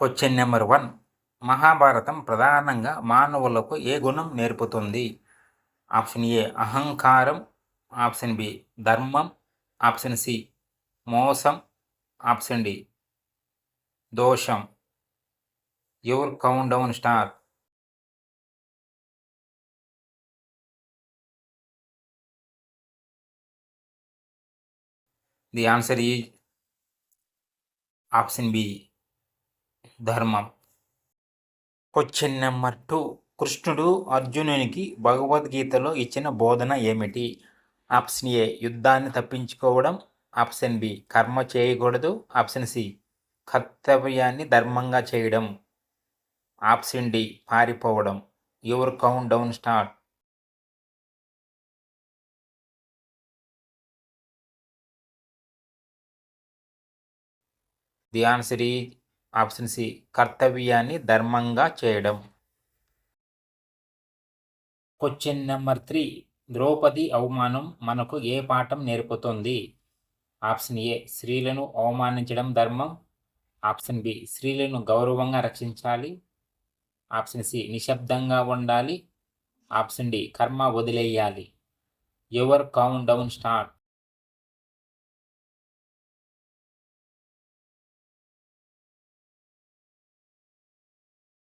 Question number one Mahabharatam ప్రధానంగా మానవులకు ఏ గుణం నేర్పుతుంది? ఆప్షన్ ఏ అహంకారం. ఆప్షన్ బి ధర్మం. ఆప్షన్ సి మోసం. ఆప్షన్ డి దోషం. Your count down start the answer is option B ధర్మం. క్వశ్చన్ నెంబర్ టూ కృష్ణుడు అర్జునునికి భగవద్గీతలో ఇచ్చిన బోధన ఏమిటి? ఆప్షన్ ఏ యుద్ధాన్ని తప్పించుకోవడం. ఆప్షన్ బి కర్మ చేయకూడదు. ఆప్షన్ సి కర్తవ్యాన్ని ధర్మంగా చేయడం. ఆప్షన్ డి పారిపోవడం. Your count down start. The answer is option C కర్తవ్యాన్ని ధర్మంగా చేయడం. క్వశ్చన్ నెంబర్ త్రీ ద్రౌపది అవమానం మనకు ఏ పాఠం నేర్పుతుంది? ఆప్షన్ ఏ స్త్రీలను అవమానించడం ధర్మం. ఆప్షన్ బి స్త్రీలను గౌరవంగా రక్షించాలి. ఆప్షన్ సి నిశ్శబ్దంగా ఉండాలి. ఆప్షన్ డి కర్మ వదిలేయాలి. Your count down start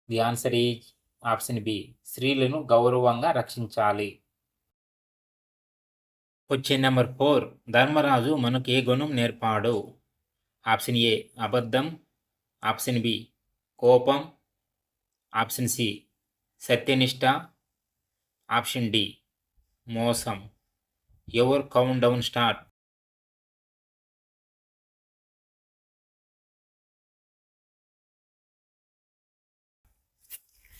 the answer is option B స్త్రీలను గౌరవంగా రక్షించాలి. క్వశ్చన్ నెంబర్ ఫోర్ ధర్మరాజు మనకు ఏ గుణం నేర్పాడు? ఆప్షన్ ఏ అబద్ధం. ఆప్షన్ బి కోపం. ఆప్షన్ సి సత్యనిష్ట. ఆప్షన్ డి మోసం. Your count down start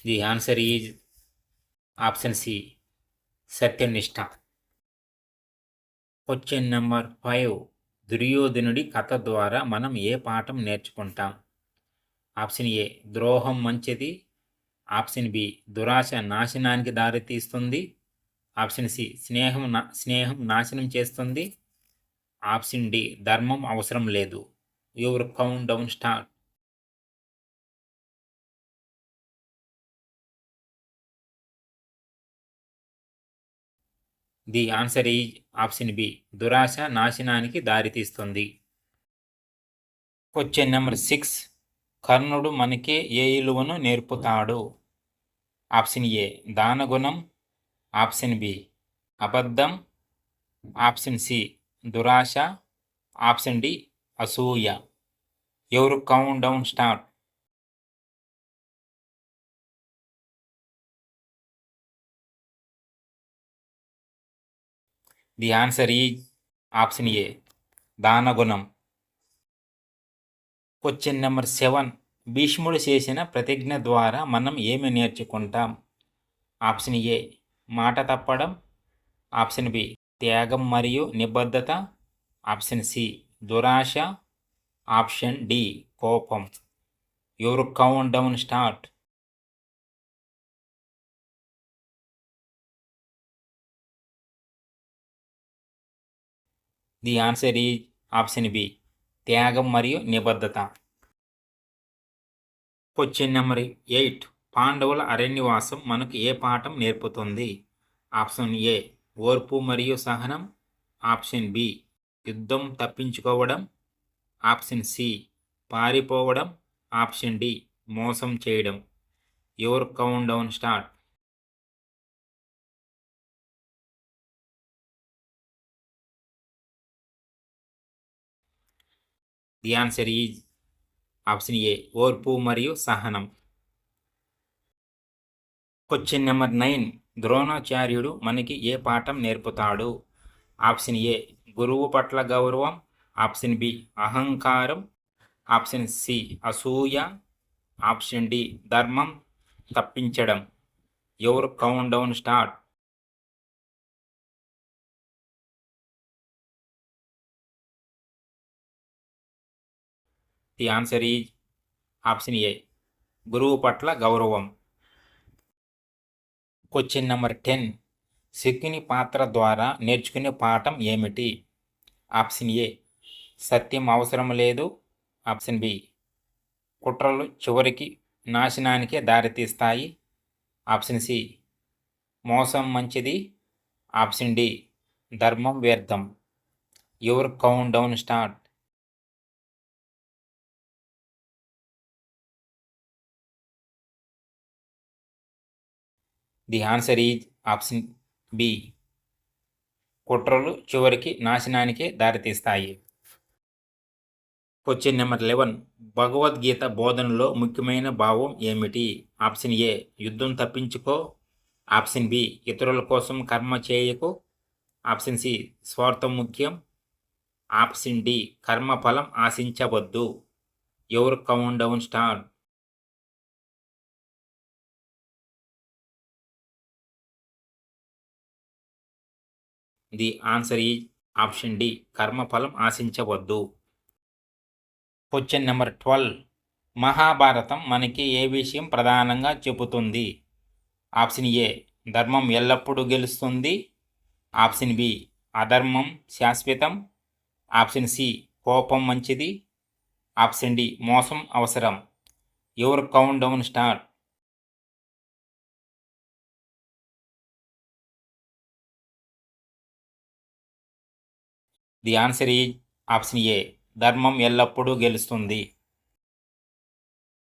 the answer is option C సత్యనిష్ట question number five దుర్యోధనుడి కథ ద్వారా మనం ఏ పాఠం నేర్చుకుంటాం? ఆప్షన్ ఏ ద్రోహం మంచిది. ఆప్షన్ బి దురాశ నాశనానికి దారితీస్తుంది. ఆప్షన్ సి స్నేహం నా స్నేహం నాశనం చేస్తుంది. ఆప్షన్ డి ధర్మం అవసరం లేదు. Your count down start the answer is option B. దురాశ నాశనానికి దారితీస్తుంది. క్వశ్చన్ నెంబర్ సిక్స్ కర్ణుడు మనకి ఏ ఇలువను నేర్పుతాడు? ఆప్షన్ ఏ దానగుణం. ఆప్షన్ బి అబద్ధం. ఆప్షన్ సి దురాశ. ఆప్షన్ డి అసూయ. Your count down start the answer is option A దానగుణం question number seven భీష్ముడు చేసిన ప్రతిజ్ఞ ద్వారా మనం ఏమి నేర్చుకుంటాం? ఆప్షన్ ఏ మాట తప్పడం. ఆప్షన్ బి త్యాగం మరియు నిబద్ధత. ఆప్షన్ సి దురాశ. ఆప్షన్ డి కోపం. Your count down start the answer is option B. త్యాగం మరియు నిబద్ధత. Question number eight. పాండవుల అరణ్యవాసం మనకు ఏ పాఠం నేర్పుతుంది? Option A. ఓర్పు మరియు సహనం. Option B. యుద్ధం తప్పించుకోవడం. Option C. పారిపోవడం. Option D. మోసం చేయడం. Your count down start. The answer is option A ఓర్పు మరియు సహనం. క్వశ్చన్ నెంబర్ నైన్ ద్రోణాచార్యుడు మనకి ఏ పాఠం నేర్పుతాడు? ఆప్షన్ ఏ గురువు పట్ల గౌరవం. ఆప్షన్ బి అహంకారం. ఆప్షన్ సి అసూయ. ఆప్షన్ డి ధర్మం. తప్పించడం. Your count down start the answer is option A. గురువు పట్ల గౌరవం. క్వశ్చన్ నెంబర్ టెన్ శకుని పాత్ర ద్వారా నేర్చుకునే పాఠం ఏమిటి? ఆప్షన్ ఏ సత్యం అవసరం లేదు. ఆప్షన్ బి కుట్రలు చివరికి నాశనానికే దారితీస్తాయి. ఆప్షన్ సి మోసం మంచిది. ఆప్షన్ డి ధర్మం వ్యర్థం. Your count down start the answer is option B. కుట్రలు చివరికి నాశనానికే దారితీస్తాయి. క్వశ్చన్ నెంబర్ లెవెన్ భగవద్గీత బోధనలో ముఖ్యమైన భావం ఏమిటి? ఆప్షన్ ఏ యుద్ధం తప్పించుకో. ఆప్షన్ బి ఇతరుల కోసం కర్మ చేయకు. ఆప్షన్ సి స్వార్థం ముఖ్యం. ఆప్షన్ డి కర్మఫలం ఆశించవద్దు. Your count down start the answer is option D. కర్మఫలం ఆశించవద్దు. Question number twelve. మహాభారతం మనకి ఏ విషయం ప్రధానంగా చెబుతుంది? Option A. ధర్మం ఎల్లప్పుడూ గెలుస్తుంది. Option B. అధర్మం శాశ్వతం. Option C. కోపం మంచిది. Option D. మోసం అవసరం. Your count down start the answer is option A ధర్మం ఎల్లప్పుడూ గెలుస్తుంది.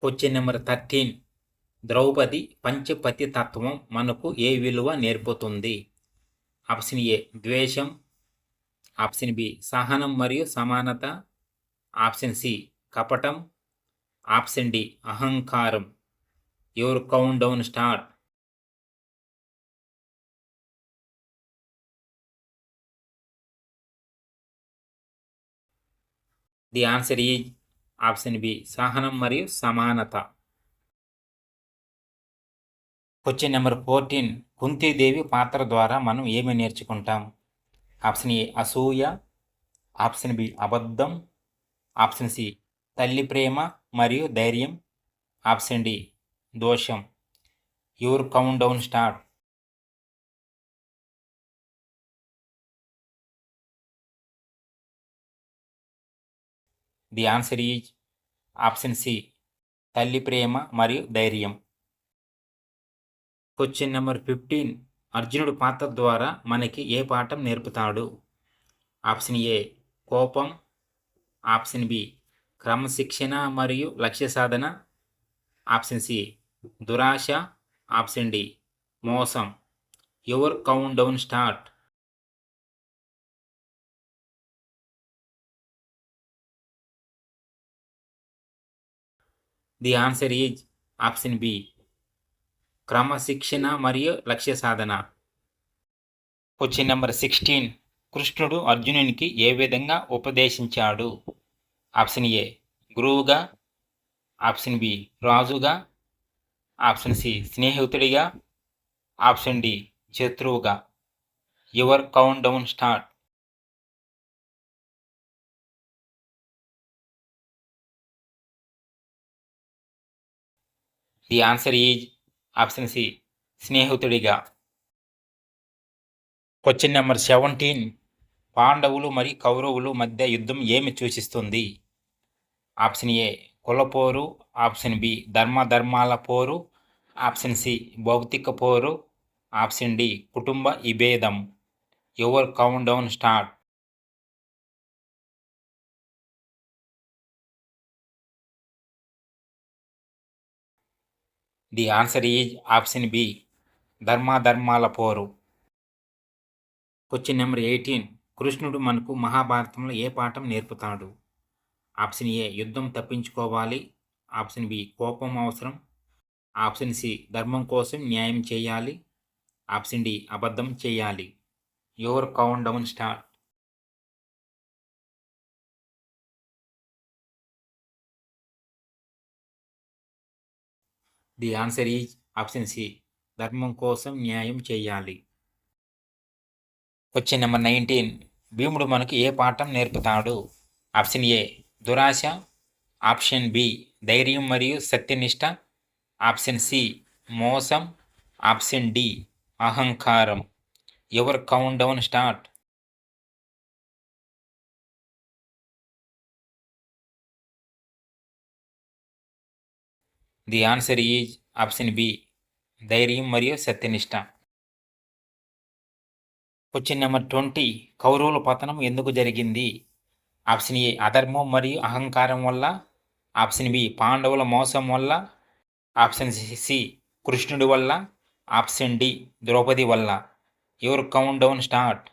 క్వశ్చన్ నెంబర్ థర్టీన్ ద్రౌపది పంచపతి తత్వం మనకు ఏ విలువ నేర్పుతుంది? ఆప్షన్ ఏ ద్వేషం. ఆప్షన్ బి సహనం మరియు సమానత. ఆప్షన్ సి కపటం. ఆప్షన్ డి అహంకారం. Your count down start the answer is option B సహనం మరియు సమానత. క్వశ్చన్ నెంబర్ ఫోర్టీన్ కుంతీదేవి పాత్ర ద్వారా మనం ఏమి నేర్చుకుంటాం? ఆప్షన్ ఏ అసూయ. ఆప్షన్ బి అబద్ధం. ఆప్షన్ సి తల్లి ప్రేమ మరియు ధైర్యం. ఆప్షన్ డి దోషం. Your count down start the answer is option C తల్లి ప్రేమ మరియు ధైర్యం. క్వశ్చన్ నెంబర్ ఫిఫ్టీన్ అర్జునుడు పాత్ర ద్వారా మనకి ఏ పాఠం నేర్పుతాడు? ఆప్షన్ ఏ కోపం. ఆప్షన్ బి క్రమశిక్షణ మరియు లక్ష్య సాధన. ఆప్షన్ సి దురాశ. ఆప్షన్ డి మోసం. Your count down start the answer is option B క్రమశిక్షణ మరియు లక్ష్య సాధన. క్వశ్చన్ నెంబర్ సిక్స్టీన్ కృష్ణుడు అర్జునునికి ఏ విధంగా ఉపదేశించాడు? ఆప్షన్ ఏ గురువుగా. ఆప్షన్ బి రాజుగా. ఆప్షన్ సి స్నేహితుడిగా. ఆప్షన్ డి శత్రువుగా. Your count down start the answer is option C స్నేహితుడిగా. క్వశ్చన్ నెంబర్ సెవెంటీన్ పాండవులు మరియు కౌరవులు మధ్య యుద్ధం ఏమి సూచిస్తుంది? ఆప్షన్ ఏ కులపోరు. ఆప్షన్ బి ధర్మధర్మాల పోరు. ఆప్షన్ సి భౌతిక పోరు. ఆప్షన్ డి కుటుంబ విభేదం. Your count down start the answer is option B ధర్మాధర్మాల పోరు. క్వశ్చన్ నెంబర్ ఎయిటీన్ కృష్ణుడు మనకు మహాభారతంలో ఏ పాఠం నేర్పుతాడు? ఆప్షన్ ఏ యుద్ధం తప్పించుకోవాలి. ఆప్షన్ బి కోపం అవసరం. ఆప్షన్ సి ధర్మం కోసం న్యాయం చేయాలి. ఆప్షన్ డి అబద్ధం చేయాలి. Your count down start. The answer is option C ధర్మం కోసం న్యాయం చేయాలి. క్వశ్చన్ నెంబర్ నైన్టీన్ భీముడు మనకు ఏ పాఠం నేర్పుతాడు? ఆప్షన్ ఏ దురాశ. ఆప్షన్ బి ధైర్యం మరియు సత్యనిష్ట. ఆప్షన్ సి మోసం. ఆప్షన్ డి అహంకారం. Your count down start the answer is option B ధైర్యం మరియు సత్యనిష్ట. క్వశ్చన్ నెంబర్ ట్వంటీ కౌరవుల పతనం ఎందుకు జరిగింది? ఆప్షన్ ఏ అధర్మం మరియు అహంకారం వల్ల. ఆప్షన్ బి పాండవుల మోసం వల్ల. ఆప్షన్ సి కృష్ణుడి వల్ల. ఆప్షన్ డి ద్రౌపది వల్ల. Your count down start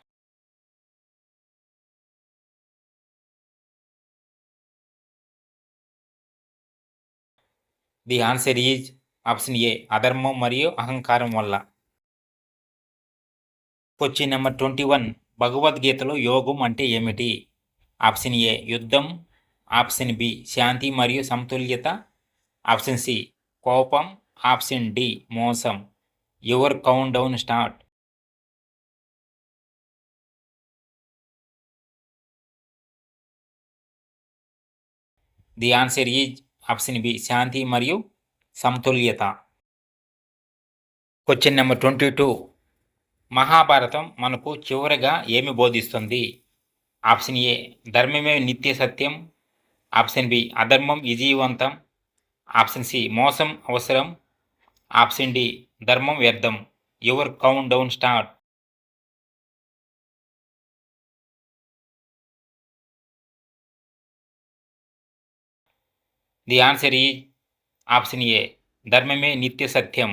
the answer is option A అధర్మం మరియు అహంకారం వల్ల. క్వశ్చన్ నెంబర్ ట్వంటీ వన్ భగవద్గీతలో యోగం అంటే ఏమిటి? ఆప్షన్ ఏ యుద్ధం. ఆప్షన్ బి శాంతి మరియు సమతుల్యత. ఆప్షన్ సి కోపం. ఆప్షన్ డి మోసం. Your count down start the answer is option B శాంతి మరియు సమతుల్యత. Question number twenty two Mahabharatam మనకు చివరగా ఏమి బోధిస్తుంది? ఆప్షన్ ఏ ధర్మమే నిత్య సత్యం. ఆప్షన్ బి అధర్మం విజయవంతం. ఆప్షన్ సి మోసం అవసరం. ఆప్షన్ డి ధర్మం వ్యర్థం. Your count down start the answer is option A ధర్మమే నిత్య సత్యం